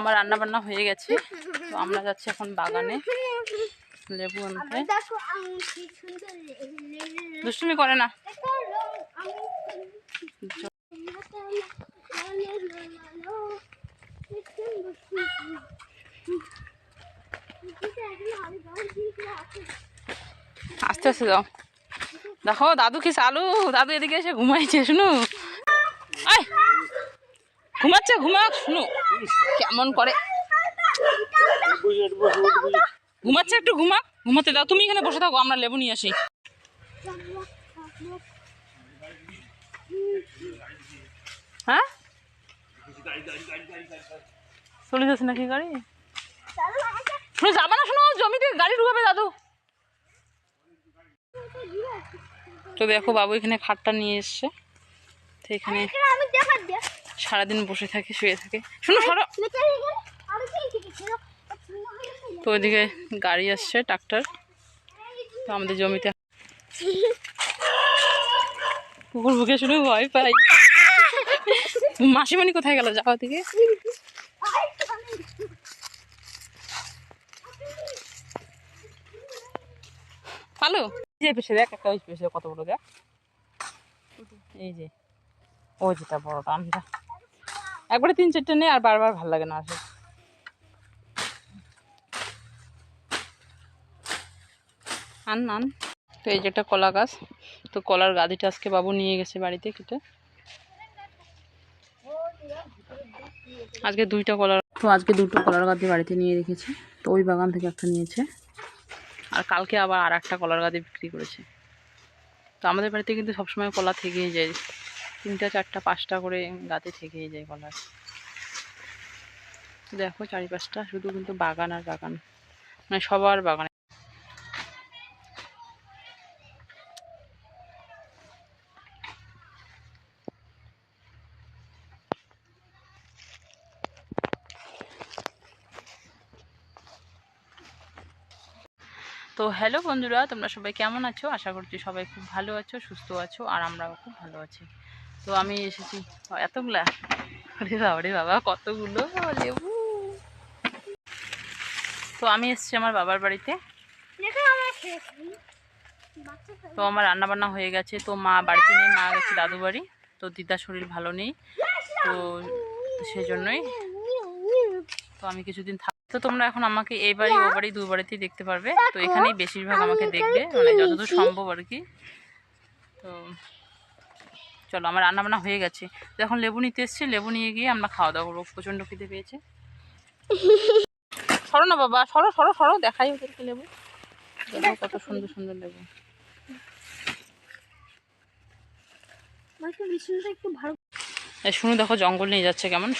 আমার রান্না বান্না হয়ে গেছে। তো আমরা যাচ্ছি এখন বাগানে। লেবু আনতে। দুষ্টুমি করে না। আস্তে আস্তে যাও। দেখো, দাদু কি চালু? দাদু এদিকে এসে ঘুমাইছে, শুনু? ঘুমাচ্ছে ঘুমাক শুনু। কেমন করে? ঘুমাচ্ছে একটু ঘুমা ঘুমাতে দাও। তুমি এখানে বসে থাকো, আমরা লেবু নিয়ে আসি। হ্যাঁ? চলে যাচ্ছে নাকি গাড়ি? শুনে, যাবে না, শোনো জমিতে গাড়ি ঢুকাবে দাদু। তো দেখো, বাবু এখানে খাটটা নিয়ে এসছে। তো এখানে সারাদিন বসে থাকে, শুয়ে থাকে। শুনো, সরো। তো ওইদিকে গাড়ি আসছে, ট্রাক্টর। তো আমাদের জমিতে কুকুর বুকে শুনে ভয় পাই মাসিমানি কোথায় গেল? যাওয়া দিকে পালো? যে দেখ, একটা ওই কত বড় দেখ। এই যে, ওই যেটা বড়টা আমরা একবারে তিন চারটে নেই, আর বারবার ভালো লাগে না আসে আন আন। তো এই যে একটা কলা গাছ, তো কলার গাদিটা আজকে বাবু নিয়ে গেছে বাড়িতে কেটে আজকে দুইটা কলার তো আজকে দুটো কলার গাদি বাড়িতে নিয়ে রেখেছে, তো ওই বাগান থেকে একটা নিয়েছে। আর কালকে আবার আর একটা কলার গাদি বিক্রি করেছে। তো আমাদের বাড়িতে কিন্তু সবসময় কলা থেকেই যায়। তিনটা, চারটা, পাঁচটা করে গাতে থেকেই যায় কলার দেখো চারিপাশটা, শুধু কিন্তু বাগান আর বাগান। মানে সবার বাগানে। তো হ্যালো বন্ধুরা, তোমরা সবাই কেমন আছো? আশা করছি সবাই খুব ভালো আছো, সুস্থ আছো, আর আমরাও খুব ভালো আছি। তো আমি এসেছি। এতগুলা? আরে বাবা রে বাবা, কতগুলো? লেবু। তো আমি এসেছি আমার বাবার বাড়িতে। তো আমার রান্না বান্না হয়ে গেছে। তো মা বাড়িতে নেই, মা গেছে দাদু বাড়ি। তো দিদার শরীর ভালো নেই। তো সেই জন্যই তো আমি কিছুদিন থাক তো তোমরা এখন আমাকে এই বাড়ি, ও বাড়ি, দু বাড়িতেই দেখতে পারবে। তো এখানেই বেশিরভাগ আমাকে দেখবে। মানে যতদূর সম্ভব আর কি। তো চলো আমার রান্না বান্না হয়ে গেছে। এখন লেবু নিতে এসেছি লেবু নিয়ে গিয়ে আমরা খাওয়া দাওয়া করব। প্রচণ্ড খিদে পেয়েছে। সরো না বাবা সরো সরো সরো দেখাই ওদেরকে লেবু। দেখো কত সুন্দর সুন্দর লেবু। শুনু দেখো জঙ্গল নিয়ে যাচ্ছে কেমন?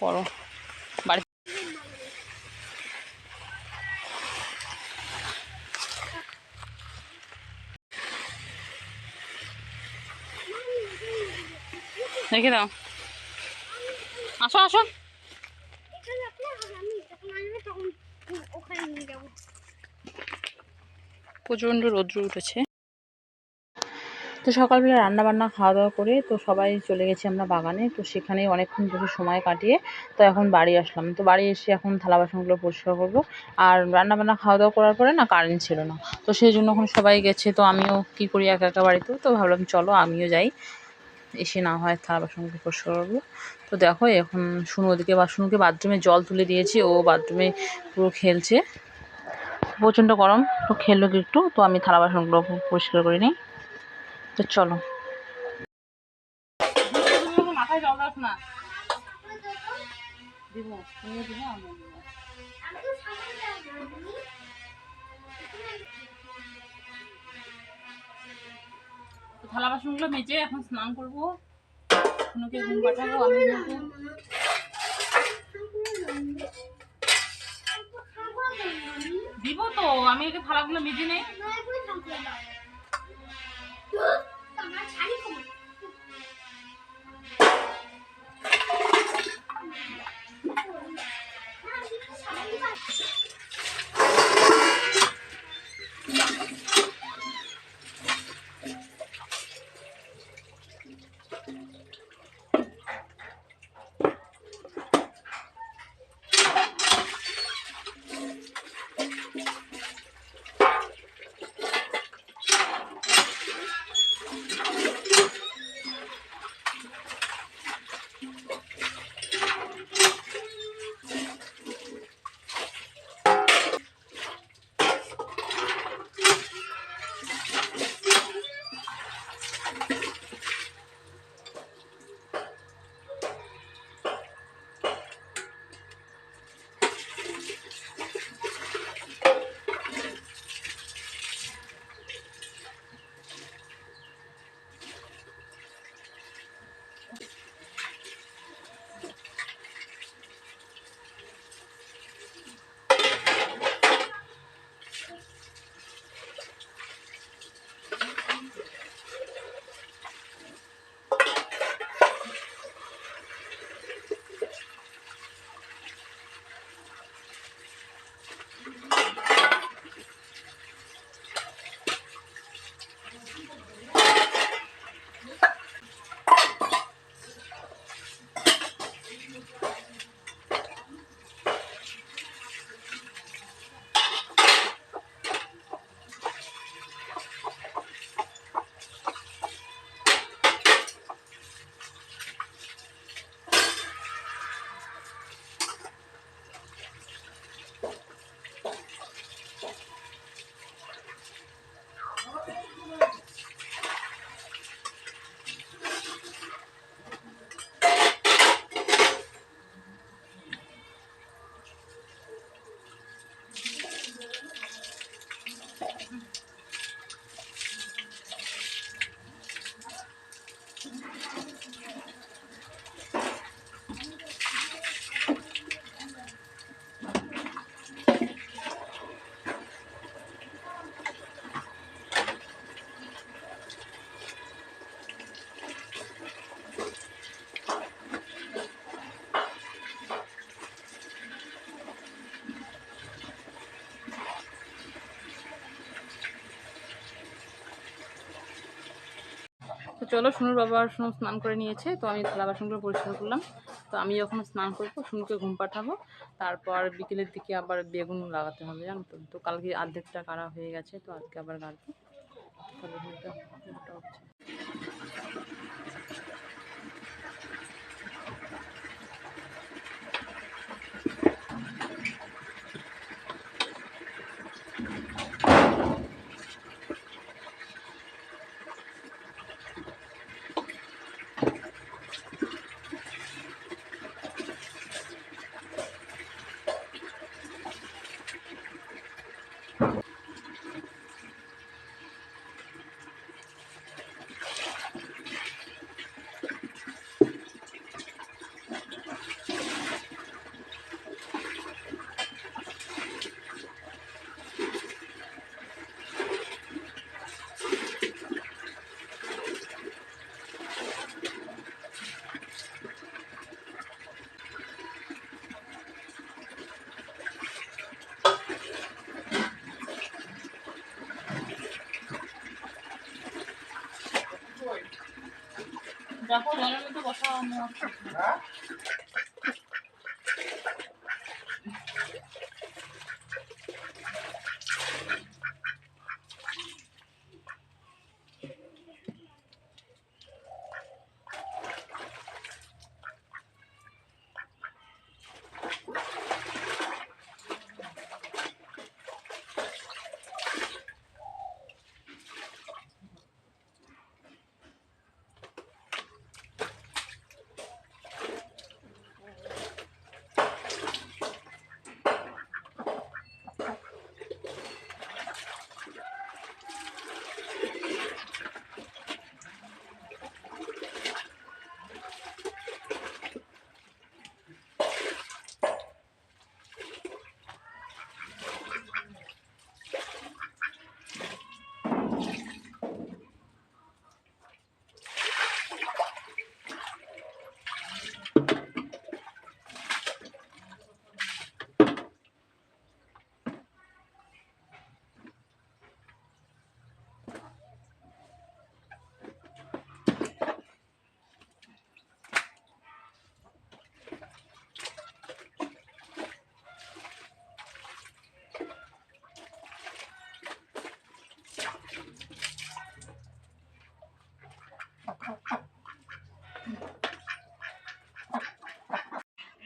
করো বাড়ি রেখে দাও। আসো আসো। প্রচণ্ড রৌদ্র উঠেছে। তো সকালবেলা রান্না বান্না খাওয়া দাওয়া করে তো সবাই চলে গেছি আমরা বাগানে। তো সেখানে অনেকক্ষণ বসে সময় কাটিয়ে তো এখন বাড়ি আসলাম। তো বাড়ি এসে এখন থালা বাসনগুলো পরিষ্কার করব। আর রান্না বান্না খাওয়া দাওয়া করার পরে না কারেন্ট ছিল না। তো সেই জন্য এখন সবাই গেছে। তো আমিও কি করি একা একা বাড়িতে? তো ভাবলাম চলো আমিও যাই। এসে না হয় থালা বাসনগুলো পরিষ্কার করব। তো দেখো, এখন শুনু ওদিকে, বা শুনুকে বাথরুমে জল তুলে দিয়েছি, ও বাথরুমে পুরো খেলছে। প্রচণ্ড গরম, তো খেললো একটু, তো আমি থালা বাসনগুলো পরিষ্কার করে নিই। তো চলো। মাথায় জল না। আমি তো সামনে যাব তো থালা বাসনগুলো মেজে এখন স্নান করব। শুনুকে ঘুম পাঠাবো আমি। দিব তো আমি একে থালাগুলো মেজে নেই। চলো শুনুর বাবা শুনু স্নান করে নিয়েছে, তো আমি থালা বাসনগুলো পরিষ্কার করলাম। তো আমি যখন স্নান করব শুনুকে ঘুম পাঠাবো। তারপর বিকেলের দিকে আবার বেগুন লাগাতে হবে, জানো তো? তো কালকে অর্ধেকটা কাড়া হয়ে গেছে, তো আজকে আবার গাড়বো। তো বেগুনটা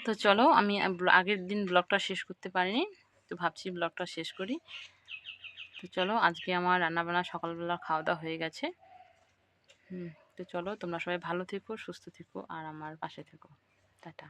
তো চলো আমি আগের দিন ব্লগটা শেষ করতে পারিনি, তো ভাবছি ব্লগটা শেষ করি। তো চলো আজকে আমার রান্নাবান্না সকালবেলা খাওয়া দাওয়া হয়ে গেছে। হুম, তো চলো তোমরা সবাই ভালো থেকো, সুস্থ থেকো, আর আমার পাশে থেকো। টাটা।